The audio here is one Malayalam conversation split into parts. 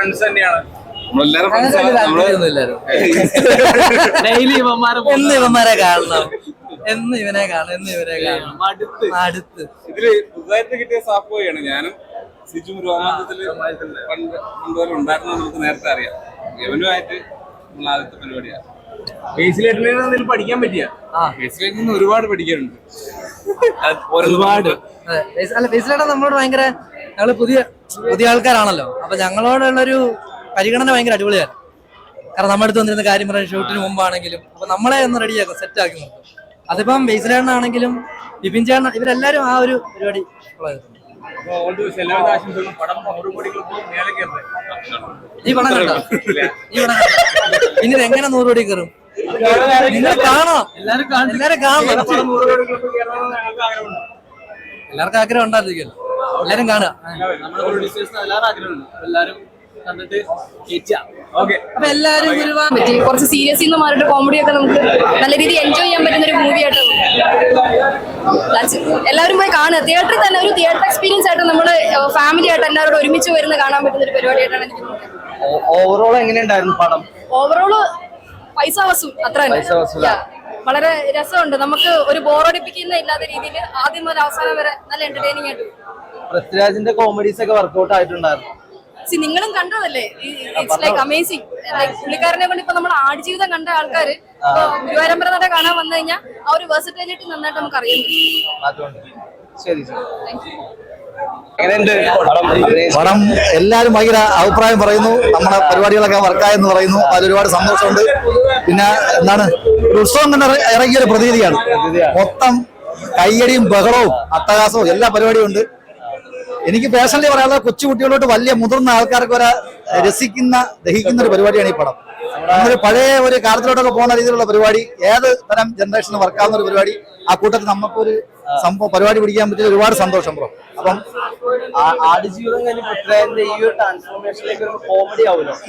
ഫ്രണ്ട്സ് തന്നെയാണ്. നമ്മളെല്ലാരും friends ആണ്. നമ്മൾ ഡെയിലി ഇവന്മാരെ എന്ന് ഇവന്മാരെ കാണണം. എന്ന് ഇവനെ കാണണം എന്ന് ഇവനെ കാണണം. അടുത്ത് ഇതിൽ പുതുതായിട്ട് കിട്ടിയ സാപ്പോയാണ് ഞാനും സിജും രോമാഞ്ചത്തിൽ പണ്ട് ഉണ്ടായിരുന്നു നമുക്ക് നേരത്തെ അറിയാം. യവനുമായിട്ട് നമ്മൾ ആദ്യത്തെ പരിപാടിയാണ്. പഠിക്കാൻ പറ്റിയ. ബേസിലേക്ക് നിന്ന് ഒരുപാട് പഠിക്കാനുണ്ട്. അത് ഒരുപാട്. അതെ ബേസ്- അല്ല ബേസിലേട്ടാ നമ്മളോട് ഭയങ്കര ഞങ്ങൾ പുതിയ പുതിയ ആൾക്കാരാണല്ലോ. അപ്പൊ ഞങ്ങളോടുള്ളൊരു പരിഗണന ഭയങ്കര അടിപൊളിയാണ് കാരണം നമ്മുടെ അടുത്ത് വന്നിരുന്ന കാര്യം പറയാൻ ഷൂട്ടിന് മുമ്പാണെങ്കിലും അപ്പൊ നമ്മളെ ഒന്ന് റെഡിയാക്കും സെറ്റ് ആക്കി നിർത്തും അതിപ്പം ബേസിലേട്ടനാണെങ്കിലും ബിപിൻ ചേട്ടൻ ഇവരെല്ലാരും ആ ഒരു പരിപാടി ഈ പടം കണ്ടോ? ഈ പണം ഇനി എങ്ങനെ നൂറ് കോടി കയറും? നിങ്ങൾ കാണണം. എല്ലാരും കാണും. എല്ലാരും ആഗ്രഹം ഉണ്ടായിരിക്കുമല്ലോ. എല്ലാരും കാണുക. നമ്മുടെ പ്രൊഡ്യൂസേഴ്സിന് എല്ലാവരും ആഗ്രഹമുണ്ട് എല്ലാരും കണ്ടിട്ട് അപ്പൊ എല്ലാരും പറ്റി കുറച്ച് സീരിയസ് നിന്ന് മാറിയിട്ട് കോമഡി ഒക്കെ നമുക്ക് നല്ല രീതിയിൽ എൻജോയ് ചെയ്യാൻ പറ്റുന്ന ഒരു മൂവി ആയിട്ട് എല്ലാവരും പോയി കാണുക. തിയേറ്ററിൽ തന്നെ ഒരു തിയേറ്റർ എക്സ്പീരിയൻസ് ആയിട്ട് നമ്മൾ ഫാമിലി ആയിട്ട് എല്ലാവരോടും ഒരുമിച്ച് വരുന്ന കാണാൻ പറ്റുന്ന ഒരു പരിപാടിയായിട്ടാണ് എനിക്ക് തോന്നുന്നത്. ഓവറോൾ എങ്ങനെയുണ്ടായിരുന്നു പടം? ഓവറോൾ പൈസ വസൂൽ അത്ര തന്നെ. വളരെ രസമുണ്ട്. നമുക്ക് ഒരു ബോറടിപ്പിക്കുന്ന ഇല്ലാത്ത രീതിയിൽ ആദ്യം മുതൽ അവസാനം വരെ നല്ല എന്റർടൈനിങ് ആയിട്ട് പൃഥ്വിരാജിന്റെ കോമഡീസ് ഒക്കെ വർക്ക്ഔട്ട് ആയിട്ടുണ്ടായിരുന്നു. സി നിങ്ങളും കണ്ടതല്ലേ? ഇറ്റ്സ് ലൈക്ക് അമേസിങ് ലൈക് പുള്ളിക്കാരനെ കൊണ്ട് ഇപ്പൊ നമ്മൾ ആടുജീവിതം കണ്ട ആൾക്കാര് ഗുരുവാരംബര നട കാണാൻ വന്നു കഴിഞ്ഞാൽ ആ ഒരു വേഴ്സിറ്റി നന്നായിട്ട് നമുക്ക് അറിയാൻ അതുകൊണ്ട്. ശരി പടം എല്ലാവരും ഭയങ്കര അഭിപ്രായം പറയുന്നു. നമ്മുടെ പരിപാടികളൊക്കെ വർക്കായെന്ന് പറയുന്നു. അതിലൊരുപാട് സന്തോഷമുണ്ട്. പിന്നെ എന്താണ്? ഒരു ഉത്സവം തന്നെ ഇറങ്ങിയൊരു ഇറങ്ങിയ ഒരു പ്രതീതിയാണ്. മൊത്തം കയ്യടിയും ബഹളവും അട്ടഹാസവും എല്ലാ പരിപാടിയും ഉണ്ട്. എനിക്ക് പേഴ്സണലി പറയാനുള്ളത് കൊച്ചുകുട്ടികളോട്ട് വലിയ മുതിർന്ന ആൾക്കാർക്ക് വരെ രസിക്കുന്ന ദഹിക്കുന്ന ഒരു പരിപാടിയാണ് ഈ പടം. നമ്മളൊരു പഴയ ഒരു കാലത്തിലോട്ടൊക്കെ പോകുന്ന രീതിയിലുള്ള പരിപാടി ഏത് തരം ജനറേഷന് വർക്കാവുന്ന ഒരു പരിപാടി ആ കൂട്ടത്തിൽ നമുക്കൊരു സംഭവം പരിപാടി പിടിക്കാൻ പറ്റിയ ഒരുപാട് സന്തോഷം ബ്രോ അപ്പം ആടുജീവിതം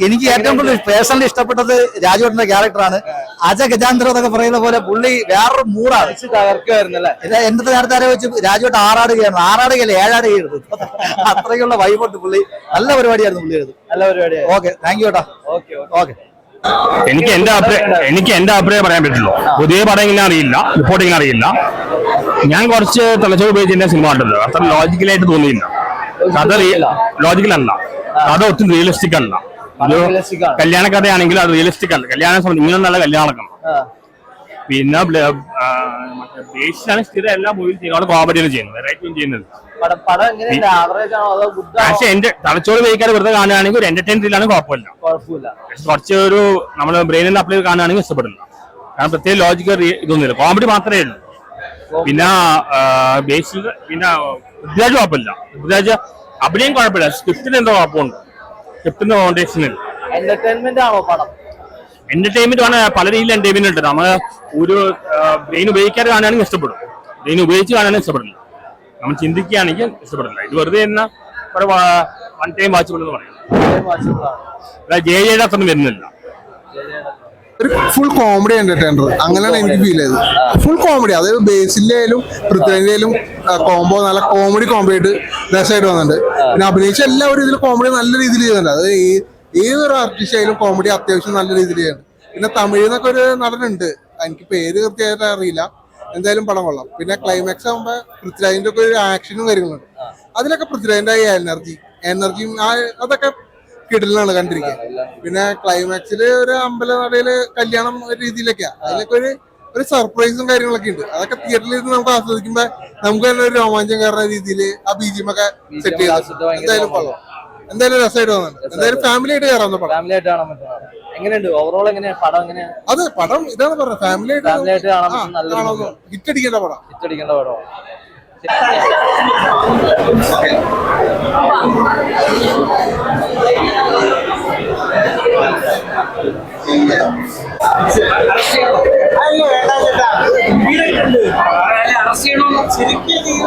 എനിക്ക് ഏറ്റവും കൂടുതൽ പേഴ്സണലി ഇഷ്ടപ്പെട്ടത് രാജുവേട്ടന്റെ ക്യാരക്ടറാണ് അജ ഗജാന്തര എന്നൊക്കെ പറയുന്ന പോലെ പുള്ളി വേറൊരു മൂടാണ് ഇത് എന്റെ നേരത്തെ ആരെ വെച്ച് രാജുവേട്ട് ആറാടുകയാണ് ആറാടുകയല്ലേ ഏഴാടുകയായിരുന്നു അത്രയ്ക്കുള്ള വൈബോട്ട് പുള്ളി. നല്ല പരിപാടിയായിരുന്നു പുള്ളിയത് നല്ല പരിപാടി ഓക്കെ താങ്ക് യു ഏട്ടാ. ഓക്കെ ഓക്കെ എനിക്ക് എന്റെ അഭിപ്രായം എനിക്ക് എന്റെ അഭിപ്രായം പറയാൻ പറ്റുള്ളൂ. പുതിയ പടം ഇങ്ങനെ അറിയില്ല റിപ്പോർട്ടിങ് അറിയില്ല. ഞാൻ കുറച്ച് തലച്ചോറ് ഉപയോഗിച്ച് എന്റെ സിനിമ കണ്ടത് അത്ര ലോജിക്കലായിട്ട് തോന്നിയില്ല. കഥ ലോജിക്കൽ അല്ല. കഥ ഒത്തിരി റിയലിസ്റ്റിക് അല്ല. കല്യാണ കഥയാണെങ്കിൽ അത് റിയലിസ്റ്റിക് അല്ല. കല്യാണം ഇങ്ങനെ നല്ല കല്യാണം പിന്നെ ബേസിലാണ് സ്ഥിരം എല്ലാ മൂവിയും ചെയ്യുന്നത്. കോമഡിയാണ് ചെയ്യുന്നത്. വെറൈറ്റിയും ചെയ്യുന്നത്. പക്ഷെ എന്റെ തലച്ചോറ് ഉപയോഗിക്കാതെ വെറുതെ കാണുകയാണെങ്കിൽ ഒരു എന്റർടൈൻമെന്റിലാണ് കുഴപ്പമില്ല. കുറച്ച് ഒരു നമ്മൾ ബ്രെയിനിൽ അപ്ലൈ ചെയ്ത് കാണുകയാണെങ്കിൽ ഇഷ്ടപ്പെടില്ല കാരണം പ്രത്യേക ലോജിക്കൽ ഇതൊന്നുമില്ല. കോമഡി മാത്രമേ ഉള്ളൂ. പിന്നെ ബേസിക് പിന്നെ പൃഥ്വിരാജ് കുഴപ്പമില്ല. പൃഥ്വിരാജ് അഭിനയം കുഴപ്പമില്ല. സ്ക്രിപ്റ്റിന് എന്തോ കുഴപ്പമുണ്ട്. സ്ക്രിപ്റ്റിന്റെ ഫൗണ്ടേഷനിൽ എന്റർടൈൻമെന്റ് ആണോ പടം? എന്റർടൈൻമെന്റ് ആണ് പല രീതിയിൽ എന്റർടൈൻമെന്റ് ഉണ്ട്. നമ്മൾ ഒരു ബ്രെയിൻ ഉപയോഗിക്കാതെ കാണുകയാണെങ്കിൽ ഇഷ്ടപ്പെടും. ബ്രെയിൻ ഉപയോഗിച്ച് കാണുകയാണെങ്കിൽ ഇഷ്ടപ്പെടില്ല നമ്മൾ ചിന്തിക്കുകയാണെങ്കിൽ ഇഷ്ടപ്പെടില്ല ഇത് വെറുതെ എന്ന ഒരു വൺ ടൈം വാച്ചബിൾ എന്ന് പറയാം. ജെ ജെയുടെ അത്രയും വരുന്നില്ല. ഒരു ഫുൾ കോമഡി എന്റർടൈനർ അങ്ങനെയാണ് എനിക്ക് ഫീൽ ചെയ്തത്. ഫുൾ കോമഡി അതായത് ബേസിലായാലും പൃഥ്വിരാജിലായാലും കോംബോ നല്ല കോമഡി കോംബോ ആയിട്ട് രസമായിട്ട് വന്നിട്ടുണ്ട്. പിന്നെ അഭിനയിച്ച എല്ലാവരും ഇതിൽ കോമഡി നല്ല രീതിയിൽ ചെയ്യുന്നുണ്ട്. അതായത് ഏതൊരു ആർട്ടിസ്റ്റ് ആയാലും കോമഡി അത്യാവശ്യം നല്ല രീതിയിലാണ്. പിന്നെ തമിഴിൽ നിന്നൊക്കെ ഒരു നടനുണ്ട്. എനിക്ക് പേര് കൃത്യമായിട്ട് അറിയില്ല. എന്തായാലും പടം കൊള്ളാം. പിന്നെ ക്ലൈമാക്സ് ആകുമ്പോൾ പൃഥ്വിരാജിന്റെ ഒക്കെ ഒരു ആക്ഷനും കാര്യങ്ങളുണ്ട്. അതിലൊക്കെ പൃഥ്വിരാജിന്റെ ആ എനർജി എനർജിയും ആ അതൊക്കെ കിടലാണ് കണ്ടിരിക്കുക. പിന്നെ ക്ലൈമാക്സിൽ ഒരു അമ്പല നടയിൽ കല്യാണം രീതിയിലൊക്കെയാ. അതിലൊക്കെ ഒരു ഒരു സർപ്രൈസും കാര്യങ്ങളൊക്കെ ഉണ്ട്. അതൊക്കെ തിയേറ്ററിൽ ഇരുന്ന് നമുക്ക് ആസ്വദിക്കുമ്പോ നമുക്ക് തന്നെ ഒരു രോമാഞ്ചം കയറുന്ന രീതിയിൽ ആ ബീജിയും ഒക്കെ സെറ്റ് ചെയ്ത്. എന്തായാലും കൊള്ളാം. എന്തായാലും രസമായിട്ട് തോന്നുന്നുണ്ട് എന്തായാലും ഫാമിലി ആയിട്ട് കയറാവുന്ന പടം. ഫാമിലി ആയിട്ട് കാണാൻ പറ്റും. എങ്ങനെയുണ്ട്? ഓവറോൾ എങ്ങനെയാ? പടം എങ്ങനെയാ? അത് പടം ഇതാണ് പറഞ്ഞത്. ഫാമിലി ആയിട്ട് Family ആയിട്ട് കാണാൻ പറ്റുന്ന നല്ലൊരു ഹിറ്റ് അടിക്കേണ്ട പടം. ഇറ്റടിക്കേണ്ട പടം. അറസ്റ്റ് ചെയ്യണമെന്ന് ശരിക്കും